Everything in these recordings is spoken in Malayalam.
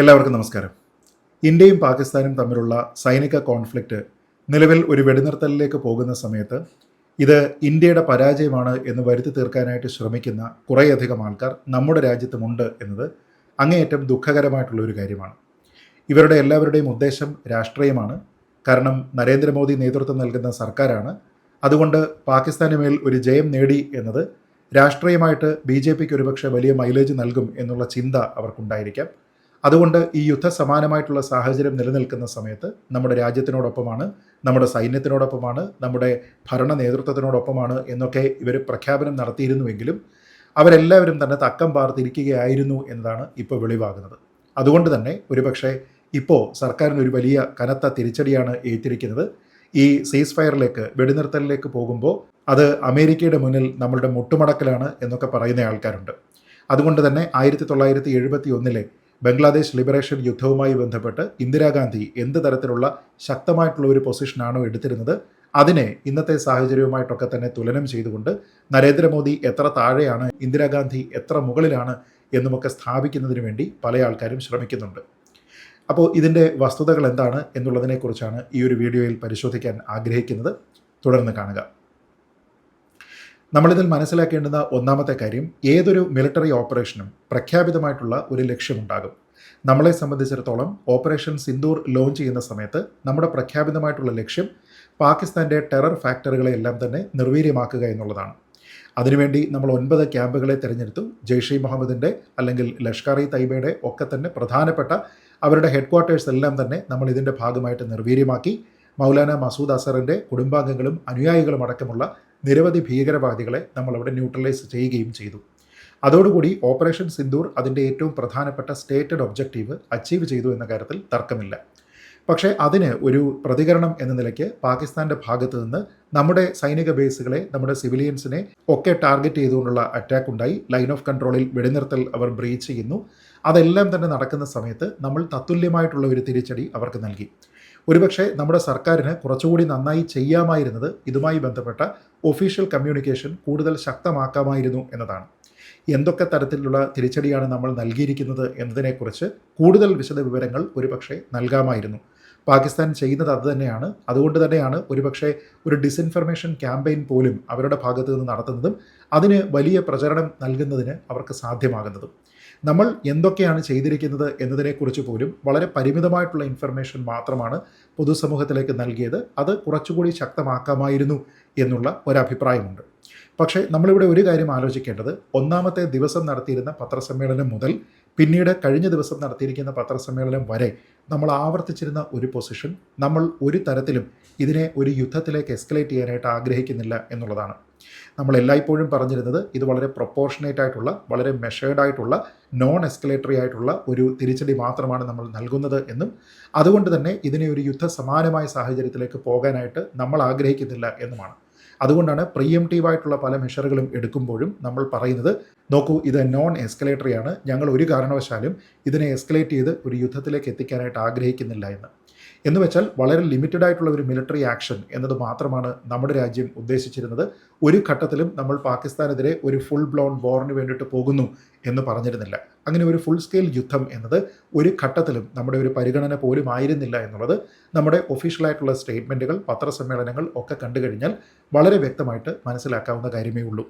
എല്ലാവർക്കും നമസ്കാരം. ഇന്ത്യയും പാകിസ്ഥാനും തമ്മിലുള്ള സൈനിക കോൺഫ്ലിക്റ്റ് നിലവിൽ ഒരു വെടിനിർത്തലിലേക്ക് പോകുന്ന സമയത്ത് ഇത് ഇന്ത്യയുടെ പരാജയമാണ് എന്ന് വരുത്തി തീർക്കാനായിട്ട് ശ്രമിക്കുന്ന കുറേയധികം ആൾക്കാർ നമ്മുടെ രാജ്യത്തുമുണ്ട് എന്നത് അങ്ങേയറ്റം ദുഃഖകരമായിട്ടുള്ള ഒരു കാര്യമാണ്. ഇവരുടെ എല്ലാവരുടെയും ഉദ്ദേശം രാഷ്ട്രീയമാണ്. കാരണം നരേന്ദ്രമോദി നേതൃത്വം നൽകുന്ന സർക്കാരാണ്. അതുകൊണ്ട് പാകിസ്ഥാന് മേൽ ഒരു ജയം നേടി എന്നത് രാഷ്ട്രീയമായിട്ട് ബി ജെ പിക്ക് ഒരുപക്ഷെ വലിയ മൈലേജ് നൽകും എന്നുള്ള ചിന്ത അവർക്കുണ്ടായിരിക്കാം. അതുകൊണ്ട് ഈ യുദ്ധ സമാനമായിട്ടുള്ള സാഹചര്യം നിലനിൽക്കുന്ന സമയത്ത് നമ്മുടെ രാജ്യത്തിനോടൊപ്പമാണ് നമ്മുടെ സൈന്യത്തിനോടൊപ്പമാണ് നമ്മുടെ ഭരണ നേതൃത്വത്തിനോടൊപ്പമാണ് എന്നൊക്കെ ഇവർ പ്രഖ്യാപനം നടത്തിയിരുന്നുവെങ്കിലും അവരെല്ലാവരും തന്നെ തക്കം പാർത്തിരിക്കുകയായിരുന്നു എന്നതാണ് ഇപ്പോൾ വെളിവാകുന്നത്. അതുകൊണ്ട് തന്നെ ഒരുപക്ഷെ ഇപ്പോൾ സർക്കാരിന് ഒരു വലിയ കനത്ത തിരിച്ചടിയാണ് ഏറ്റിരിക്കുന്നത്. ഈ സീസ് ഫയറിലേക്ക് വെടിനിർത്തലിലേക്ക് പോകുമ്പോൾ അത് അമേരിക്കയുടെ മുന്നിൽ നമ്മളുടെ മുട്ടുമടക്കലാണ് എന്നൊക്കെ പറയുന്ന ആൾക്കാരുണ്ട്. അതുകൊണ്ട് തന്നെ ആയിരത്തി തൊള്ളായിരത്തി എഴുപത്തി ഒന്നിലെ ബംഗ്ലാദേശ് ലിബറേഷൻ യുദ്ധവുമായി ബന്ധപ്പെട്ട് ഇന്ദിരാഗാന്ധി എന്ത് തരത്തിലുള്ള ശക്തമായിട്ടുള്ള ഒരു പൊസിഷനാണോ എടുത്തിരുന്നത് അതിനെ ഇന്നത്തെ സാഹചര്യവുമായിട്ടൊക്കെ തന്നെ തുലനം ചെയ്തുകൊണ്ട് നരേന്ദ്രമോദി എത്ര താഴെയാണ് ഇന്ദിരാഗാന്ധി എത്ര മുകളിലാണ് എന്നുമൊക്കെ സ്ഥാപിക്കുന്നതിന് വേണ്ടി പല ആൾക്കാരും ശ്രമിക്കുന്നുണ്ട്. അപ്പോൾ ഇതിന്റെ വസ്തുതകൾ എന്താണ് എന്നുള്ളതിനെക്കുറിച്ചാണ് ഈ ഒരു വീഡിയോയിൽ പരിശോധിക്കാൻ ആഗ്രഹിക്കുന്നത്. തുടർന്ന് കാണുക. നമ്മളിതിൽ മനസ്സിലാക്കേണ്ടുന്ന ഒന്നാമത്തെ കാര്യം ഏതൊരു മിലിറ്ററി ഓപ്പറേഷനും പ്രഖ്യാപിതമായിട്ടുള്ള ഒരു ലക്ഷ്യമുണ്ടാകും. നമ്മളെ സംബന്ധിച്ചിടത്തോളം ഓപ്പറേഷൻ സിന്ദൂർ ലോഞ്ച് ചെയ്യുന്ന സമയത്ത് നമ്മുടെ പ്രഖ്യാപിതമായിട്ടുള്ള ലക്ഷ്യം പാകിസ്ഥാന്റെ ടെറർ ഫാക്ടറികളെ എല്ലാം തന്നെ നിർവീര്യമാക്കുക എന്നുള്ളതാണ്. അതിനുവേണ്ടി നമ്മൾ ഒൻപത് ക്യാമ്പുകളെ തിരഞ്ഞെടുത്തു. ജെയ്ഷെ മുഹമ്മദിന്റെ അല്ലെങ്കിൽ ലഷ്കർ ഇ തൈബയുടെ ഒക്കെ തന്നെ പ്രധാനപ്പെട്ട അവരുടെ ഹെഡ് ക്വാർട്ടേഴ്സ് എല്ലാം തന്നെ നമ്മൾ ഇതിന്റെ ഭാഗമായിട്ട് നിർവീര്യമാക്കി. മൗലാന മസൂദ് അസറിന്റെ കുടുംബാംഗങ്ങളും അനുയായികളും അടക്കമുള്ള നിരവധി ഭീകരവാദികളെ നമ്മൾ അവിടെ ന്യൂട്രലൈസ് ചെയ്യുകയും ചെയ്തു. അതോടുകൂടി ഓപ്പറേഷൻ സിന്ദൂർ അതിന്റെ ഏറ്റവും പ്രധാനപ്പെട്ട സ്റ്റേറ്റഡ് ഒബ്ജക്റ്റീവ് അച്ചീവ് ചെയ്തു എന്ന കാര്യത്തിൽ തർക്കമില്ല. പക്ഷേ അതിന് ഒരു പ്രതികരണം എന്ന നിലയ്ക്ക് പാകിസ്ഥാന്റെ ഭാഗത്ത് നിന്ന് നമ്മുടെ സൈനിക ബേസുകളെ നമ്മുടെ സിവിലിയൻസിനെ ഒക്കെ ടാർഗറ്റ് ചെയ്തുകൊണ്ടുള്ള അറ്റാക്ക് ഉണ്ടായി. ലൈൻ ഓഫ് കൺട്രോളിൽ വെടിനിർത്തൽ അവർ ബ്രീച്ച് ചെയ്യുന്നു. അതെല്ലാം തന്നെ നടക്കുന്ന സമയത്ത് നമ്മൾ തത്തുല്യമായിട്ടുള്ള ഒരു തിരിച്ചടി അവർക്ക് നൽകി. ഒരുപക്ഷെ നമ്മുടെ സർക്കാരിന് കുറച്ചുകൂടി നന്നായി ചെയ്യാമായിരുന്നത് ഇതുമായി ബന്ധപ്പെട്ട ഒഫീഷ്യൽ കമ്മ്യൂണിക്കേഷൻ കൂടുതൽ ശക്തമാക്കാമായിരുന്നു എന്നതാണ്. എന്തൊക്കെ തരത്തിലുള്ള തിരിച്ചടിയാണ് നമ്മൾ നൽകിയിരിക്കുന്നത് എന്നതിനെക്കുറിച്ച് കൂടുതൽ വിശദ വിവരങ്ങൾ ഒരുപക്ഷെ നൽകാമായിരുന്നു. പാകിസ്ഥാൻ ചെയ്യുന്നത് അത് തന്നെയാണ്. അതുകൊണ്ട് തന്നെയാണ് ഒരുപക്ഷെ ഒരു ഡിസ്ഇൻഫർമേഷൻ ക്യാമ്പയിൻ പോലും അവരുടെ ഭാഗത്തു നിന്ന് നടത്തുന്നതും അതിന് വലിയ പ്രചരണം നൽകുന്നതിന് അവർക്ക് സാധ്യമാകുന്നതും. നമ്മൾ എന്തൊക്കെയാണ് ചെയ്തിരിക്കുന്നത് എന്നതിനെക്കുറിച്ച് പോലും വളരെ പരിമിതമായിട്ടുള്ള ഇൻഫർമേഷൻ മാത്രമാണ് പൊതുസമൂഹത്തിലേക്ക് നൽകിയത്. അത് കുറച്ചുകൂടി ശക്തമാക്കാമായിരുന്നു എന്നുള്ള ഒരഭിപ്രായമുണ്ട്. പക്ഷേ നമ്മളിവിടെ ഒരു കാര്യം ആലോചിക്കേണ്ടത്. ഒന്നാമത്തെ ദിവസം നടത്തിയിരുന്ന പത്രസമ്മേളനം മുതൽ പിന്നീട് കഴിഞ്ഞ ദിവസം നടത്തിയിരിക്കുന്ന പത്രസമ്മേളനം വരെ നമ്മൾ ആവർത്തിച്ചിരുന്ന ഒരു പൊസിഷൻ നമ്മൾ ഒരു തരത്തിലും ഇതിനെ ഒരു യുദ്ധത്തിലേക്ക് എസ്കലേറ്റ് ചെയ്യാനായിട്ട് ആഗ്രഹിക്കുന്നില്ല എന്നുള്ളതാണ്. നമ്മൾ എല്ലായ്പ്പോഴും പറഞ്ഞിരുന്നത് ഇത് വളരെ പ്രൊപ്പോർഷനേറ്റ് ആയിട്ടുള്ള വളരെ മെഷേർഡ് ആയിട്ടുള്ള നോൺ എസ്കലേറ്ററി ആയിട്ടുള്ള ഒരു തിരിച്ചടി മാത്രമാണ് നമ്മൾ നൽകുന്നത് എന്നും അതുകൊണ്ട് തന്നെ ഇതിനെ ഒരു യുദ്ധ സമാനമായ സാഹചര്യത്തിലേക്ക് പോകാനായിട്ട് നമ്മൾ ആഗ്രഹിക്കുന്നില്ല എന്നുമാണ്. അതുകൊണ്ടാണ് പ്രിയംറ്റീവ് ആയിട്ടുള്ള പല മെഷറുകളും എടുക്കുമ്പോഴും നമ്മൾ പറയുന്നത് നോക്കൂ ഇത് നോൺ എസ്കലേറ്ററി ആണ്. ഞങ്ങൾ ഒരു കാരണവശാലും ഇതിനെ എസ്കലേറ്റ് ചെയ്ത് ഒരു യുദ്ധത്തിലേക്ക് എത്തിക്കാനായിട്ട് ആഗ്രഹിക്കുന്നില്ല എന്ന്. എന്ന് വെച്ചാൽ വളരെ ലിമിറ്റഡ് ആയിട്ടുള്ള ഒരു മിലിറ്ററി ആക്ഷൻ എന്നത് മാത്രമാണ് നമ്മുടെ രാജ്യം ഉദ്ദേശിച്ചിരുന്നത്. ഒരു ഘട്ടത്തിലും നമ്മൾ പാകിസ്ഥാനെതിരെ ഒരു ഫുൾ ബ്ലോൺ വോറിന് വേണ്ടിയിട്ട് പോകുന്നു എന്ന് പറഞ്ഞിരുന്നില്ല. അങ്ങനെ ഒരു ഫുൾ സ്കെയിൽ യുദ്ധം എന്നത് ഒരു ഘട്ടത്തിലും നമ്മുടെ ഒരു പരിഗണന പോലും ആയിരുന്നില്ല എന്നുള്ളത് നമ്മുടെ ഒഫീഷ്യലായിട്ടുള്ള സ്റ്റേറ്റ്മെന്റുകൾ പത്രസമ്മേളനങ്ങൾ ഒക്കെ കണ്ടു കഴിഞ്ഞാൽ വളരെ വ്യക്തമായിട്ട് മനസ്സിലാക്കാവുന്ന കാര്യമേ ഉള്ളൂ.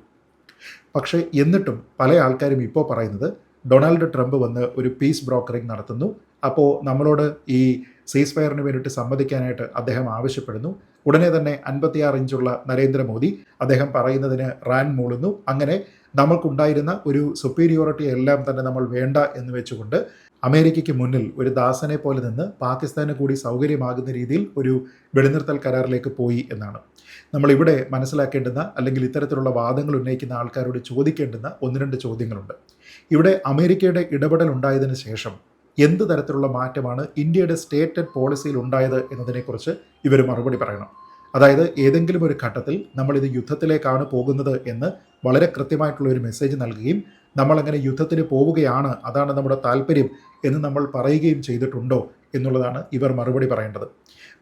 പക്ഷേ എന്നിട്ടും പല ആൾക്കാരും ഇപ്പോൾ പറയുന്നത് ഡൊണാൾഡ് ട്രംപ് വന്ന് ഒരു പീസ് ബ്രോക്കറിംഗ് നടത്തുന്നു. അപ്പോൾ നമ്മളോട് ഈ സീസ് ഫയറിന് വേണ്ടിയിട്ട് സമ്മതിക്കാനായിട്ട് അദ്ദേഹം ആവശ്യപ്പെടുന്നു. ഉടനെ തന്നെ അൻപത്തിയാറ് ഇഞ്ചുള്ള നരേന്ദ്രമോദി അദ്ദേഹം പറയുന്നതിന് റാൻ മൂളുന്നു. അങ്ങനെ നമ്മൾക്കുണ്ടായിരുന്ന ഒരു സുപ്പീരിയോറിറ്റി എല്ലാം തന്നെ നമ്മൾ വേണ്ട എന്ന് വെച്ചുകൊണ്ട് അമേരിക്കയ്ക്ക് മുന്നിൽ ഒരു ദാസനെ പോലെ നിന്ന് പാകിസ്ഥാന് കൂടി സൗകര്യമാകുന്ന രീതിയിൽ ഒരു വെടിനിർത്തൽ കരാറിലേക്ക് പോയി എന്നാണ്. നമ്മളിവിടെ മനസ്സിലാക്കേണ്ടുന്ന അല്ലെങ്കിൽ ഇത്തരത്തിലുള്ള വാദങ്ങൾ ഉന്നയിക്കുന്ന ആൾക്കാരോട് ചോദിക്കേണ്ടുന്ന ഒന്ന് രണ്ട് ചോദ്യങ്ങളുണ്ട്. ഇവിടെ അമേരിക്കയുടെ ഇടപെടൽ ഉണ്ടായതിനു ശേഷം എന്ത് തരത്തിലുള്ള മാറ്റമാണ് ഇന്ത്യയുടെ സ്റ്റേറ്റഡ് പോളിസിയിൽ ഉണ്ടായത് എന്നതിനെക്കുറിച്ച് ഇവർ മറുപടി പറയണം. അതായത് ഏതെങ്കിലും ഒരു ഘട്ടത്തിൽ നമ്മളിത് യുദ്ധത്തിലേക്കാണ് പോകുന്നത് എന്ന് വളരെ കൃത്യമായിട്ടുള്ള ഒരു മെസ്സേജ് നൽകുകയും നമ്മളങ്ങനെ യുദ്ധത്തിന് പോവുകയാണ് അതാണ് നമ്മുടെ താല്പര്യം എന്ന് നമ്മൾ പറയുകയും ചെയ്തിട്ടുണ്ടോ എന്നുള്ളതാണ് ഇവർ മറുപടി പറയേണ്ടത്.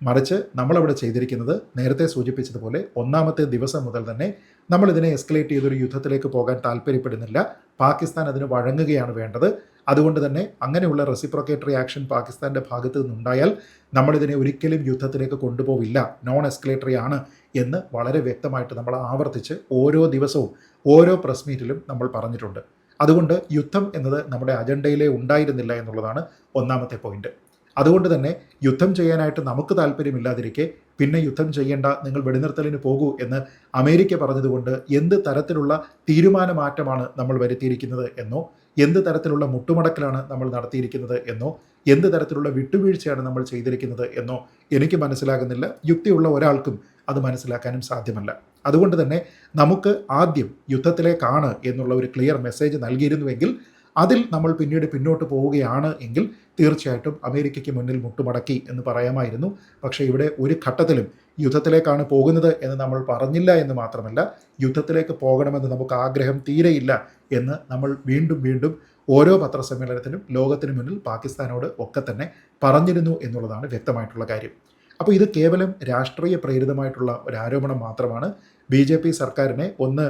മറിച്ച് നമ്മളവിടെ ചെയ്തിരിക്കുന്നത് നേരത്തെ സൂചിപ്പിച്ചതുപോലെ ഒന്നാമത്തെ ദിവസം മുതൽ തന്നെ നമ്മളിതിനെ എസ്കലേറ്റ് ചെയ്തൊരു യുദ്ധത്തിലേക്ക് പോകാൻ താല്പര്യപ്പെടുന്നില്ല. പാകിസ്ഥാൻ അതിന് വഴങ്ങുകയാണ് വേണ്ടത്. അതുകൊണ്ട് തന്നെ അങ്ങനെയുള്ള റെസിപ്രോക്കേറ്ററി ആക്ഷൻ പാകിസ്ഥാന്റെ ഭാഗത്ത് നിന്നുണ്ടായാൽ നമ്മളിതിനെ ഒരിക്കലും യുദ്ധത്തിലേക്ക് കൊണ്ടുപോവില്ല. നോൺ എസ്കലേറ്ററി ആണ് എന്ന് വളരെ വ്യക്തമായിട്ട് നമ്മൾ ആവർത്തിച്ച് ഓരോ ദിവസവും ഓരോ പ്രസ് മീറ്റിലും നമ്മൾ പറഞ്ഞിട്ടുണ്ട്. അതുകൊണ്ട് യുദ്ധം എന്നത് നമ്മുടെ അജണ്ടയിലേ ഉണ്ടായിരുന്നില്ല എന്നുള്ളതാണ് ഒന്നാമത്തെ പോയിന്റ് അതുകൊണ്ട് തന്നെ യുദ്ധം ചെയ്യാനായിട്ട് നമുക്ക് താല്പര്യമില്ലാതിരിക്കെ പിന്നെ യുദ്ധം ചെയ്യേണ്ട നിങ്ങൾ വെടിനിർത്തലിന് പോകൂ എന്ന് അമേരിക്ക പറഞ്ഞതുകൊണ്ട് എന്ത് തരത്തിലുള്ള തീരുമാനമാറ്റമാണ് നമ്മൾ വരുത്തിയിരിക്കുന്നത് എന്നോ എന്ത് തരത്തിലുള്ള മുട്ടുമടക്കലാണ് നമ്മൾ നടത്തിയിരിക്കുന്നത് എന്നോ എന്ത് തരത്തിലുള്ള വിട്ടുവീഴ്ചയാണ് നമ്മൾ ചെയ്തിരിക്കുന്നത് എന്നോ എനിക്ക് മനസ്സിലാകുന്നില്ല. യുക്തിയുള്ള ഒരാൾക്കും അത് മനസ്സിലാക്കാനും സാധ്യമല്ല. അതുകൊണ്ട് തന്നെ നമുക്ക് ആദ്യം യുദ്ധത്തിലേക്കാണ് എന്നുള്ള ഒരു ക്ലിയർ മെസ്സേജ് നൽകിയിരുന്നുവെങ്കിൽ അതിൽ നമ്മൾ പിന്നീട് പിന്നോട്ട് പോവുകയാണ് എങ്കിൽ തീർച്ചയായിട്ടും അമേരിക്കയ്ക്ക് മുന്നിൽ മുട്ടുമടക്കി എന്ന് പറയാമായിരുന്നു. പക്ഷേ ഇവിടെ ഒരു ഘട്ടത്തിലും യുദ്ധത്തിലേക്കാണ് പോകുന്നത് എന്ന് നമ്മൾ പറഞ്ഞില്ല എന്ന് മാത്രമല്ല യുദ്ധത്തിലേക്ക് പോകണമെന്ന് നമുക്ക് ആഗ്രഹം തീരെയില്ല എന്ന് നമ്മൾ വീണ്ടും വീണ്ടും ഓരോ പത്രസമ്മേളനത്തിനും ലോകത്തിന് മുന്നിൽ പാകിസ്ഥാനോട് ഒക്കെ തന്നെ പറഞ്ഞിരുന്നു എന്നുള്ളതാണ് വ്യക്തമായിട്ടുള്ള കാര്യം. അപ്പോൾ ഇത് കേവലം രാഷ്ട്രീയ പ്രേരിതമായിട്ടുള്ള ഒരു ആരോപണം മാത്രമാണ്. ബി സർക്കാരിനെ ഒന്ന്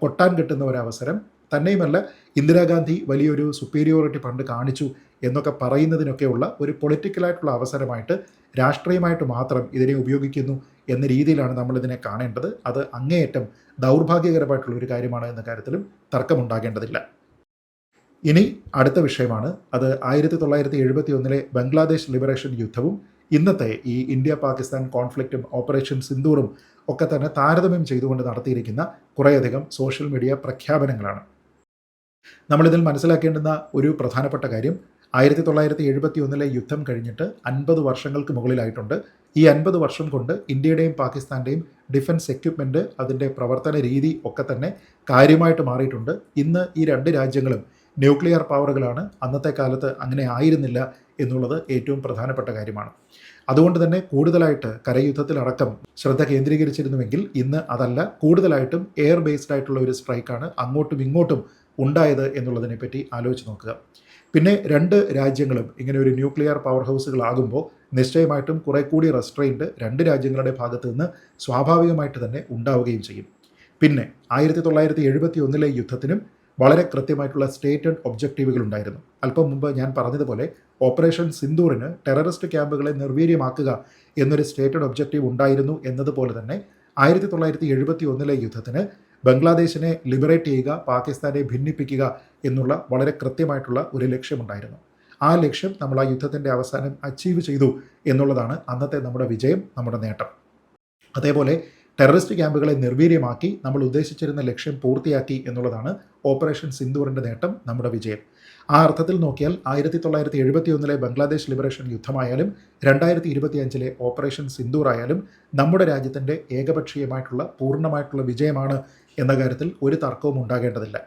കൊട്ടാൻ കിട്ടുന്ന ഒരു അവസരം തന്നെയുമല്ല ഇന്ദിരാഗാന്ധി വലിയൊരു സുപ്പീരിയോറിറ്റി പണ്ട് കാണിച്ചു എന്നൊക്കെ പറയുന്നതിനൊക്കെയുള്ള ഒരു പൊളിറ്റിക്കലായിട്ടുള്ള അവസരമായിട്ട് രാഷ്ട്രീയമായിട്ട് മാത്രം ഇതിനെ ഉപയോഗിക്കുന്നു എന്ന രീതിയിലാണ് നമ്മളിതിനെ കാണേണ്ടത്. അത് അങ്ങേയറ്റം ദൗർഭാഗ്യകരമായിട്ടുള്ള ഒരു കാര്യമാണ് എന്ന കാര്യത്തിലും തർക്കമുണ്ടാകേണ്ടതില്ല. ഇനി അടുത്ത വിഷയമാണ്. അത് ആയിരത്തി തൊള്ളായിരത്തി എഴുപത്തി ഒന്നിലെ ബംഗ്ലാദേശ് ലിബറേഷൻ യുദ്ധവും ഇന്നത്തെ ഈ ഇന്ത്യ പാകിസ്ഥാൻ കോൺഫ്ലിക്റ്റും ഓപ്പറേഷൻ സിന്ദൂറും ഒക്കെ തന്നെ താരതമ്യം ചെയ്തുകൊണ്ട് നടത്തിയിരിക്കുന്ന കുറേയധികം സോഷ്യൽ മീഡിയ പ്രഖ്യാപനങ്ങളാണ്. നമ്മളിതിൽ മനസ്സിലാക്കേണ്ടുന്ന ഒരു പ്രധാനപ്പെട്ട കാര്യം ആയിരത്തി തൊള്ളായിരത്തി എഴുപത്തി ഒന്നിലെ യുദ്ധം കഴിഞ്ഞിട്ട് അൻപത് വർഷങ്ങൾക്ക് മുകളിലായിട്ടുണ്ട്. ഈ അൻപത് വർഷം കൊണ്ട് ഇന്ത്യയുടെയും പാകിസ്ഥാന്റെയും ഡിഫൻസ് എക്യുപ്മെന്റ് അതിന്റെ പ്രവർത്തന രീതി ഒക്കെ തന്നെ കാര്യമായിട്ട് മാറിയിട്ടുണ്ട്. ഇന്ന് ഈ രണ്ട് രാജ്യങ്ങളും ന്യൂക്ലിയർ പവറുകളാണ്. അന്നത്തെ കാലത്ത് അങ്ങനെ ആയിരുന്നില്ല എന്നുള്ളത് ഏറ്റവും പ്രധാനപ്പെട്ട കാര്യമാണ്. അതുകൊണ്ട് തന്നെ കൂടുതലായിട്ട് കരയുദ്ധത്തിലടക്കം ശ്രദ്ധ കേന്ദ്രീകരിച്ചിരുന്നുവെങ്കിൽ ഇന്ന് അതല്ല കൂടുതലായിട്ടും എയർ ബേസ്ഡ് ആയിട്ടുള്ള ഒരു സ്ട്രൈക്കാണ് അങ്ങോട്ടും ഇങ്ങോട്ടും ഉണ്ടായത് എന്നുള്ളതിനെ പറ്റി ആലോചിച്ച് നോക്കുക. പിന്നെ രണ്ട് രാജ്യങ്ങളും ഇങ്ങനെ ഒരു ന്യൂക്ലിയർ പവർ ഹൗസുകളാകുമ്പോൾ നിശ്ചയമായിട്ടും കുറെ കൂടി റെസ്ട്രെയിന്റ് രണ്ട് രാജ്യങ്ങളുടെ ഭാഗത്തു നിന്ന് സ്വാഭാവികമായിട്ട് തന്നെ ഉണ്ടാവുകയും ചെയ്യും. പിന്നെ ആയിരത്തി തൊള്ളായിരത്തി എഴുപത്തി ഒന്നിലെ യുദ്ധത്തിനും വളരെ കൃത്യമായിട്ടുള്ള സ്റ്റേറ്റഡ് ഒബ്ജക്റ്റീവുകൾ ഉണ്ടായിരുന്നു. അല്പം മുമ്പ് ഞാൻ പറഞ്ഞതുപോലെ ഓപ്പറേഷൻ സിന്ദൂറിന് ടെററിസ്റ്റ് ക്യാമ്പുകളെ നിർവീര്യമാക്കുക എന്നൊരു സ്റ്റേറ്റഡ് ഒബ്ജക്റ്റീവ് ഉണ്ടായിരുന്നു എന്നതുപോലെ തന്നെ ആയിരത്തി തൊള്ളായിരത്തി എഴുപത്തി ഒന്നിലെ യുദ്ധത്തിന് ബംഗ്ലാദേശിനെ ലിബറേറ്റ് ചെയ്യുക പാകിസ്ഥാനെ ഭിന്നിപ്പിക്കുക എന്നുള്ള വളരെ കൃത്യമായിട്ടുള്ള ഒരു ലക്ഷ്യമുണ്ടായിരുന്നു. ആ ലക്ഷ്യം നമ്മൾ ആ യുദ്ധത്തിന്റെ അവസാനം അച്ചീവ് ചെയ്തു എന്നുള്ളതാണ് അന്നത്തെ നമ്മുടെ വിജയം നമ്മുടെ നേട്ടം. അതേപോലെ ടെററിസ്റ്റ് ക്യാമ്പുകളെ നിർവീര്യമാക്കി നമ്മൾ ഉദ്ദേശിച്ചിരുന്ന ലക്ഷ്യം പൂർത്തിയാക്കി എന്നുള്ളതാണ് ഓപ്പറേഷൻ സിന്ദൂറിന്റെ നേട്ടം നമ്മുടെ വിജയം. ആ അർത്ഥത്തിൽ നോക്കിയാൽ ആയിരത്തി തൊള്ളായിരത്തി എഴുപത്തി ഒന്നിലെ ബംഗ്ലാദേശ് ലിബറേഷൻ യുദ്ധമായാലും രണ്ടായിരത്തി ഇരുപത്തി അഞ്ചിലെ ഓപ്പറേഷൻ സിന്ദൂർ ആയാലും നമ്മുടെ രാജ്യത്തിന്റെ ഏകപക്ഷീയമായിട്ടുള്ള പൂർണമായിട്ടുള്ള വിജയമാണ് എന്ന കാര്യത്തിൽ ഒരു തർക്കവും ഉണ്ടാകേണ്ടതില്ല.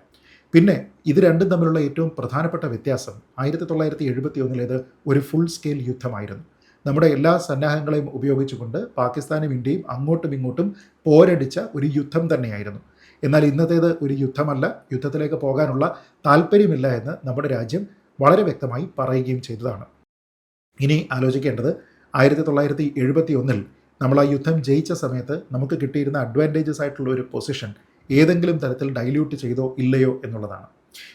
പിന്നെ ഇത് രണ്ടും തമ്മിലുള്ള ഏറ്റവും പ്രധാനപ്പെട്ട വ്യത്യാസം ആയിരത്തി തൊള്ളായിരത്തി എഴുപത്തി ഒന്നിലേത് ഒരു ഫുൾ സ്കെയിൽ യുദ്ധമായിരുന്നു. നമ്മുടെ എല്ലാ സന്നാഹങ്ങളെയും ഉപയോഗിച്ചുകൊണ്ട് പാകിസ്ഥാനും ഇന്ത്യയും അങ്ങോട്ടും ഇങ്ങോട്ടും പോരടിച്ച ഒരു യുദ്ധം തന്നെയായിരുന്നു. എന്നാൽ ഇന്നത്തേത് ഒരു യുദ്ധമല്ല യുദ്ധത്തിലേക്ക് പോകാനുള്ള താല്പര്യമില്ല എന്ന് നമ്മുടെ രാജ്യം വളരെ വ്യക്തമായി പറയുകയും ചെയ്തതാണ്. ഇനി ആലോചിക്കേണ്ടത് ആയിരത്തി തൊള്ളായിരത്തി എഴുപത്തി ഒന്നിൽ നമ്മൾ ആ യുദ്ധം ജയിച്ച സമയത്ത് നമുക്ക് കിട്ടിയിരുന്ന അഡ്വാന്റേജസ് ആയിട്ടുള്ള ഒരു പൊസിഷൻ ഏതെങ്കിലും തരത്തിൽ ഡൈല്യൂട്ട് ചെയ്തോ ഇല്ലയോ എന്നുള്ളതാണ്.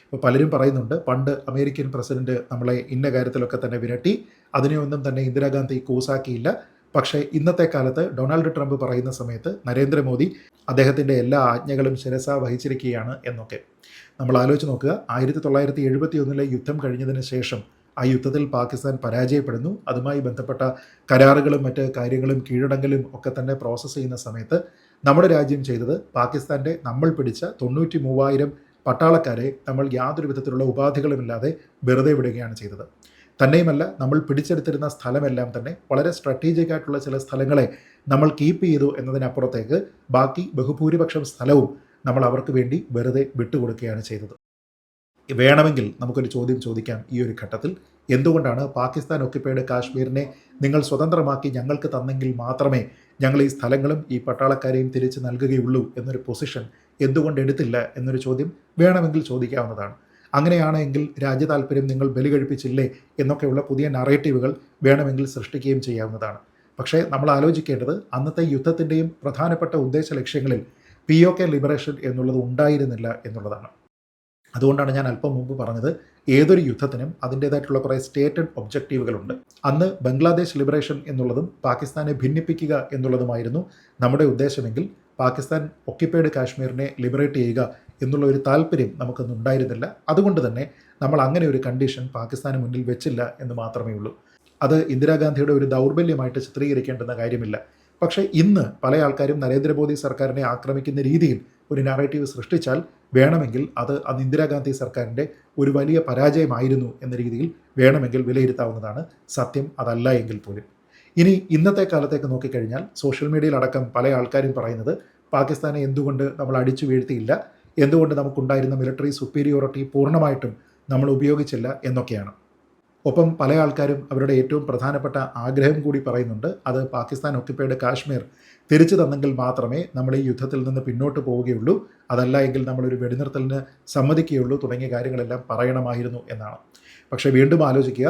ഇപ്പോൾ പലരും പറയുന്നുണ്ട് പണ്ട് അമേരിക്കൻ പ്രസിഡന്റ് നമ്മളെ ഇന്ന കാര്യത്തിലൊക്കെ തന്നെ വിരട്ടി അതിനെയൊന്നും തന്നെ ഇന്ദിരാഗാന്ധി കൂസാക്കിയില്ല. പക്ഷേ ഇന്നത്തെ കാലത്ത് ഡൊണാൾഡ് ട്രംപ് പറയുന്ന സമയത്ത് നരേന്ദ്രമോദി അദ്ദേഹത്തിന്റെ എല്ലാ ആജ്ഞകളും ശിരസ വഹിച്ചിരിക്കുകയാണ് എന്നൊക്കെ. നമ്മൾ ആലോചിച്ച് നോക്കുക ആയിരത്തി തൊള്ളായിരത്തി എഴുപത്തി ഒന്നിലെ യുദ്ധം കഴിഞ്ഞതിന് ശേഷം ആ യുദ്ധത്തിൽ പാകിസ്ഥാൻ പരാജയപ്പെടുന്നു. അതുമായി ബന്ധപ്പെട്ട കരാറുകളും മറ്റ് കാര്യങ്ങളും കീഴടങ്ങലും ഒക്കെ തന്നെ പ്രോസസ്സ് ചെയ്യുന്ന സമയത്ത് നമ്മുടെ രാജ്യം ചെയ്തത് പാകിസ്ഥാന്റെ നമ്മൾ പിടിച്ച തൊണ്ണൂറ്റി മൂവായിരം പട്ടാളക്കാരെ നമ്മൾ യാതൊരു വിധത്തിലുള്ള ഉപാധികളുമില്ലാതെ വെറുതെ വിടുകയാണ് ചെയ്തത്. തന്നെയുമല്ല നമ്മൾ പിടിച്ചെടുത്തിരുന്ന സ്ഥലമെല്ലാം തന്നെ വളരെ സ്ട്രാറ്റജിക് ആയിട്ടുള്ള ചില സ്ഥലങ്ങളെ നമ്മൾ കീപ്പ് ചെയ്തു എന്നതിനപ്പുറത്തേക്ക് ബാക്കി ബഹുഭൂരിപക്ഷം സ്ഥലവും നമ്മൾ അവർക്ക് വേണ്ടി വെറുതെ വിട്ടുകൊടുക്കുകയാണ് ചെയ്തത്. വേണമെങ്കിൽ നമുക്കൊരു ചോദ്യം ചോദിക്കാം ഈ ഒരു ഘട്ടത്തിൽ. എന്തുകൊണ്ടാണ് പാകിസ്ഥാൻ ഒക്യുപ്പൈഡ് കാശ്മീരിനെ നിങ്ങൾ സ്വതന്ത്രമാക്കി ഞങ്ങൾക്ക് തന്നെങ്കിൽ മാത്രമേ ഞങ്ങൾ ഈ സ്ഥലങ്ങളും ഈ പട്ടാളക്കാരെയും തിരിച്ച് നൽകുകയുള്ളൂ എന്നൊരു പൊസിഷൻ എന്തുകൊണ്ട് എടുത്തില്ല എന്നൊരു ചോദ്യം വേണമെങ്കിൽ ചോദിക്കാവുന്നതാണ്. അങ്ങനെയാണെങ്കിൽ രാജ്യ താല്പര്യം നിങ്ങൾ ബലി കഴിപ്പിച്ചില്ലേ എന്നൊക്കെയുള്ള പുതിയ നറേറ്റീവുകൾ വേണമെങ്കിൽ സൃഷ്ടിക്കുകയും ചെയ്യാവുന്നതാണ്. പക്ഷേ നമ്മൾ ആലോചിക്കേണ്ടത് അന്നത്തെ യുദ്ധത്തിന്റെയും പ്രധാനപ്പെട്ട ഉദ്ദേശ ലക്ഷ്യങ്ങളിൽ പി ഒ കെ ലിബറേഷൻ എന്നുള്ളത് ഉണ്ടായിരുന്നില്ല എന്നുള്ളതാണ്. അതുകൊണ്ടാണ് ഞാൻ അല്പം മുമ്പ് പറഞ്ഞത് ഏതൊരു യുദ്ധത്തിനും അതിന്റേതായിട്ടുള്ള കുറേ സ്റ്റേറ്റഡ് ഒബ്ജക്റ്റീവുകളുണ്ട് അന്ന് ബംഗ്ലാദേശ് ലിബറേഷൻ എന്നുള്ളതും പാകിസ്ഥാനെ ഭിന്നിപ്പിക്കുക എന്നുള്ളതുമായിരുന്നു നമ്മുടെ ഉദ്ദേശമെങ്കിൽ പാകിസ്ഥാൻ ഒക്യുപ്പൈഡ് കാശ്മീരിനെ ലിബറേറ്റ് ചെയ്യുക എന്നുള്ള ഒരു താല്പര്യം നമുക്കൊന്നും ഉണ്ടായിരുന്നില്ല. അതുകൊണ്ട് തന്നെ നമ്മൾ അങ്ങനെ ഒരു കണ്ടീഷൻ പാകിസ്ഥാന് മുന്നിൽ വെച്ചില്ല എന്ന് മാത്രമേ ഉള്ളൂ. അത് ഇന്ദിരാഗാന്ധിയുടെ ഒരു ദൗർബല്യമായിട്ട് ചിത്രീകരിക്കേണ്ടുന്ന കാര്യമില്ല. പക്ഷേ ഇന്ന് പല ആൾക്കാരും നരേന്ദ്രമോദി സർക്കാരിനെ ആക്രമിക്കുന്ന രീതിയിൽ ഒരു നാറേറ്റീവ് സൃഷ്ടിച്ചാൽ വേണമെങ്കിൽ അത് അന്ന് ഇന്ദിരാഗാന്ധി സർക്കാരിന്റെ ഒരു വലിയ പരാജയമായിരുന്നു എന്ന രീതിയിൽ വേണമെങ്കിൽ വിലയിരുത്താവുന്നതാണ് സത്യം അതല്ല എങ്കിൽ പോലും. ഇനി ഇന്നത്തെ കാലത്തേക്ക് നോക്കിക്കഴിഞ്ഞാൽ സോഷ്യൽ മീഡിയയിലടക്കം പല ആൾക്കാരും പറയുന്നത് പാകിസ്ഥാനെ എന്തുകൊണ്ട് നമ്മൾ അടിച്ചു വീഴ്ത്തിയില്ല എന്തുകൊണ്ട് നമുക്കുണ്ടായിരുന്ന മിലിറ്ററി സുപ്പീരിയോറിറ്റി പൂർണമായിട്ടും നമ്മൾ ഉപയോഗിച്ചില്ല എന്നൊക്കെയാണ്. ഒപ്പം പല ആൾക്കാരും അവരുടെ ഏറ്റവും പ്രധാനപ്പെട്ട ആഗ്രഹം കൂടി പറയുന്നുണ്ട്. അത് പാകിസ്ഥാൻ ഒക്യുപ്പൈഡ് കാശ്മീർ തിരിച്ചു തന്നെങ്കിൽ മാത്രമേ നമ്മൾ ഈ യുദ്ധത്തിൽ നിന്ന് പിന്നോട്ട് പോവുകയുള്ളൂ. അതല്ല എങ്കിൽ നമ്മളൊരു വെടിനിർത്തലിന് സമ്മതിക്കുകയുള്ളൂ തുടങ്ങിയ കാര്യങ്ങളെല്ലാം പറയണമായിരുന്നു എന്നാണ്. പക്ഷേ വീണ്ടും ആലോചിക്കുക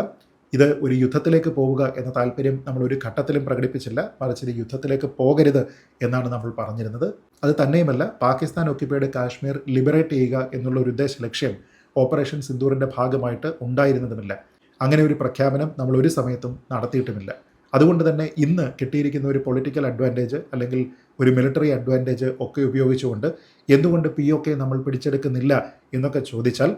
ഇത് ഒരു യുദ്ധത്തിലേക്ക് പോവുക എന്ന താല്പര്യം നമ്മൾ ഒരു ഘട്ടത്തിലും പ്രകടിപ്പിച്ചില്ല. മറിച്ച് ഇത് യുദ്ധത്തിലേക്ക് പോകരുത് എന്നാണ് നമ്മൾ പറഞ്ഞിരുന്നത്. അത് തന്നെയുമല്ല പാകിസ്ഥാൻ ഒക്യുപ്പൈഡ് കാശ്മീർ ലിബറേറ്റ് ചെയ്യുക എന്നുള്ള ഒരു ഉദ്ദേശ ലക്ഷ്യം ഓപ്പറേഷൻ സിന്ദൂറിന്റെ ഭാഗമായിട്ട് ഉണ്ടായിരുന്നതുമില്ല. അങ്ങനെ ഒരു പ്രഖ്യാപനം നമ്മൾ ഒരു സമയത്തും നടത്തിയിട്ടുമില്ല. അതുകൊണ്ട് തന്നെ ഇന്ന് കിട്ടിയിരിക്കുന്ന ഒരു പൊളിറ്റിക്കൽ അഡ്വാന്റേജ് അല്ലെങ്കിൽ ഒരു മിലിറ്ററി അഡ്വാന്റേജ് ഒക്കെ ഉപയോഗിച്ചുകൊണ്ട് എന്തുകൊണ്ട് പി ഒ കെ നമ്മൾ പിടിച്ചെടുക്കുന്നില്ല എന്നൊക്കെ ചോദിച്ചാൽ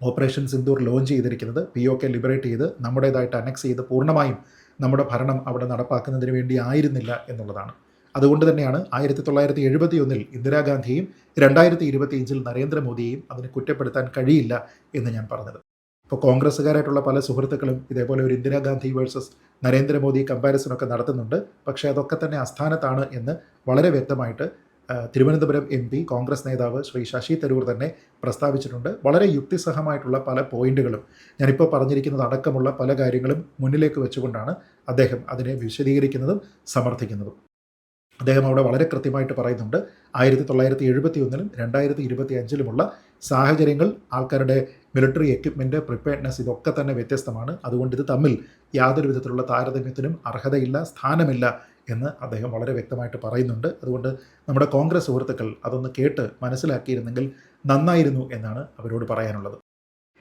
ഓപ്പറേഷൻ സിന്ദൂർ ലോഞ്ച് ചെയ്തിരിക്കുന്നത് പി ഒ കെ ലിബറേറ്റ് ചെയ്ത് നമ്മുടേതായിട്ട് അനക്സ് ചെയ്ത് പൂർണമായും നമ്മുടെ ഭരണം അവിടെ നടപ്പാക്കുന്നതിന് വേണ്ടി ആയിരുന്നില്ല എന്നുള്ളതാണ്. അതുകൊണ്ട് തന്നെയാണ് ആയിരത്തി തൊള്ളായിരത്തി എഴുപത്തി ഒന്നിൽ ഇന്ദിരാഗാന്ധിയും രണ്ടായിരത്തി ഇരുപത്തിയഞ്ചിൽ നരേന്ദ്രമോദിയെയും അതിന് കുറ്റപ്പെടുത്താൻ കഴിയില്ല എന്ന് ഞാൻ പറഞ്ഞത്. ഇപ്പോൾ കോൺഗ്രസ്സുകാരായിട്ടുള്ള പല സുഹൃത്തുക്കളും ഇതേപോലെ ഒരു ഇന്ദിരാഗാന്ധി വേഴ്സസ് നരേന്ദ്രമോദി കമ്പാരിസണൊക്കെ നടത്തുന്നുണ്ട്. പക്ഷേ അതൊക്കെ തന്നെ അസ്ഥാനത്താണ് എന്ന് വളരെ വ്യക്തമായിട്ട് തിരുവനന്തപുരം എം പി കോൺഗ്രസ് നേതാവ് ശ്രീ ശശി തരൂർ തന്നെ പ്രസ്താവിച്ചിട്ടുണ്ട്. വളരെ യുക്തിസഹമായിട്ടുള്ള പല പോയിന്റുകളും ഞാനിപ്പോൾ പറഞ്ഞിരിക്കുന്നത് അടക്കമുള്ള പല കാര്യങ്ങളും മുന്നിലേക്ക് വെച്ചുകൊണ്ടാണ് അദ്ദേഹം അതിനെ വിശദീകരിക്കുന്നതും സമർത്ഥിക്കുന്നതും. അദ്ദേഹം അവിടെ വളരെ കൃത്യമായിട്ട് പറയുന്നുണ്ട്. ആയിരത്തി തൊള്ളായിരത്തി എഴുപത്തി ഒന്നിലും രണ്ടായിരത്തി ഇരുപത്തി അഞ്ചിലുമുള്ള സാഹചര്യങ്ങൾ ആൾക്കാരുടെ മിലിറ്ററി എക്യുപ്മെന്റ് പ്രിപ്പയർഡ്നെസ് ഇതൊക്കെ തന്നെ വ്യത്യസ്തമാണ്. അതുകൊണ്ട് ഇത് തമ്മിൽ യാതൊരു വിധത്തിലുള്ള താരതമ്യത്തിനും അർഹതയില്ല സ്ഥാനമില്ല എന്ന് അദ്ദേഹം വളരെ വ്യക്തമായിട്ട് പറയുന്നുണ്ട്. അതുകൊണ്ട് നമ്മുടെ കോൺഗ്രസ് സുഹൃത്തുക്കൾ അതൊന്ന് കേട്ട് മനസ്സിലാക്കിയിരുന്നെങ്കിൽ നന്നായിരുന്നു എന്നാണ് അവരോട് പറയാനുള്ളത്.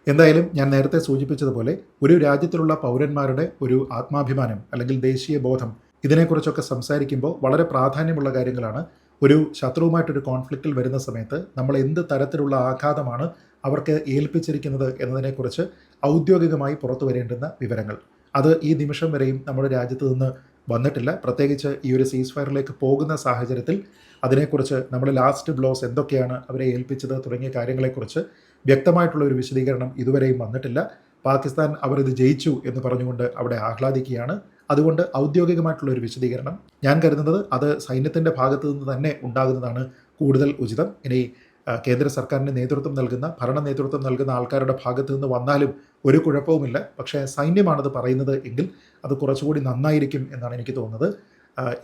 എന്തായാലും ഞാൻ നേരത്തെ സൂചിപ്പിച്ചതുപോലെ ഒരു രാജ്യത്തിലുള്ള പൗരന്മാരുടെ ഒരു ആത്മാഭിമാനം അല്ലെങ്കിൽ ദേശീയ ബോധം ഇതിനെക്കുറിച്ചൊക്കെ സംസാരിക്കുമ്പോൾ വളരെ പ്രാധാന്യമുള്ള കാര്യങ്ങളാണ്. ഒരു ശത്രുവുമായിട്ടൊരു കോൺഫ്ലിക്റ്റിൽ വരുന്ന സമയത്ത് നമ്മൾ എന്ത് തരത്തിലുള്ള ആഘാതമാണ് അവർക്ക് ഏൽപ്പിച്ചിരിക്കുന്നത് എന്നതിനെക്കുറിച്ച് ഔദ്യോഗികമായി പുറത്തു വരേണ്ടുന്ന വിവരങ്ങൾ. അത് ഈ നിമിഷം വരെയും നമ്മുടെ രാജ്യത്ത് നിന്ന് വന്നിട്ടില്ല. പ്രത്യേകിച്ച് ഈ ഒരു സീസ് ഫയറിലേക്ക് പോകുന്ന സാഹചര്യത്തിൽ അതിനെക്കുറിച്ച് നമ്മൾ ലാസ്റ്റ് ബ്ലോസ് എന്തൊക്കെയാണ് അവരെ ഏൽപ്പിച്ചത് തുടങ്ങിയ കാര്യങ്ങളെക്കുറിച്ച് വ്യക്തമായിട്ടുള്ള ഒരു വിശദീകരണം ഇതുവരെയും വന്നിട്ടില്ല. പാകിസ്ഥാൻ അവരിത് ജയിച്ചു എന്ന് പറഞ്ഞുകൊണ്ട് അവിടെ ആഹ്ലാദിക്കുകയാണ്. അതുകൊണ്ട് ഔദ്യോഗികമായിട്ടുള്ള ഒരു വിശദീകരണം. ഞാൻ കരുതുന്നത് അത് സൈന്യത്തിന്റെ ഭാഗത്തു നിന്ന് തന്നെ ഉണ്ടാകുന്നതാണ് കൂടുതൽ ഉചിതം. ഇനി കേന്ദ്ര സർക്കാരിന് നേതൃത്വം നൽകുന്ന ഭരണ നേതൃത്വം നൽകുന്ന ആൾക്കാരുടെ ഭാഗത്തു നിന്ന് വന്നാലും ഒരു കുഴപ്പവുമില്ല. പക്ഷേ സൈന്യമാണത് പറയുന്നത് എങ്കിൽ അത് കുറച്ചുകൂടി നന്നായിരിക്കും എന്നാണ് എനിക്ക് തോന്നുന്നത്.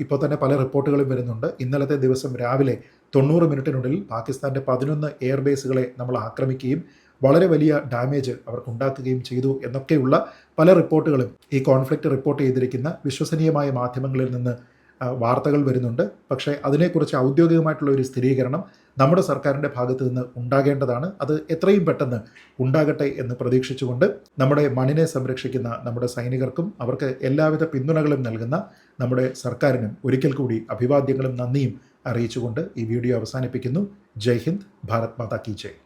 ഇപ്പോൾ തന്നെ പല റിപ്പോർട്ടുകളും വരുന്നുണ്ട്. ഇന്നലത്തെ ദിവസം രാവിലെ തൊണ്ണൂറ് മിനിറ്റിനുള്ളിൽ പാകിസ്ഥാന്റെ പതിനൊന്ന് എയർബേസുകളെ നമ്മൾ ആക്രമിക്കുകയും വളരെ വലിയ ഡാമേജ് അവർക്ക് ഉണ്ടാക്കുകയും ചെയ്തു എന്നൊക്കെയുള്ള പല റിപ്പോർട്ടുകളും ഈ കോൺഫ്ലിക്റ്റ് റിപ്പോർട്ട് ചെയ്തിരിക്കുന്ന വിശ്വസനീയമായ മാധ്യമങ്ങളിൽ നിന്ന് വാർത്തകൾ വരുന്നുണ്ട്. പക്ഷേ അതിനെക്കുറിച്ച് ഔദ്യോഗികമായിട്ടുള്ള ഒരു സ്ഥിരീകരണം നമ്മുടെ സർക്കാരിന്റെ ഭാഗത്തു നിന്ന് ഉണ്ടാകേണ്ടതാണ്. അത് എത്രയും പെട്ടെന്ന് ഉണ്ടാകട്ടെ എന്ന് പ്രതീക്ഷിച്ചുകൊണ്ട് നമ്മുടെ മണ്ണിനെ സംരക്ഷിക്കുന്ന നമ്മുടെ സൈനികർക്കും അവർക്ക് എല്ലാവിധ പിന്തുണകളും നൽകുന്ന നമ്മുടെ സർക്കാരിനും ഒരിക്കൽ കൂടി അഭിവാദ്യങ്ങളും നന്ദിയും അറിയിച്ചുകൊണ്ട് ഈ വീഡിയോ അവസാനിപ്പിക്കുന്നു. ജയ് ഹിന്ദ് ഭാരത് മാതാ കി ജയ്.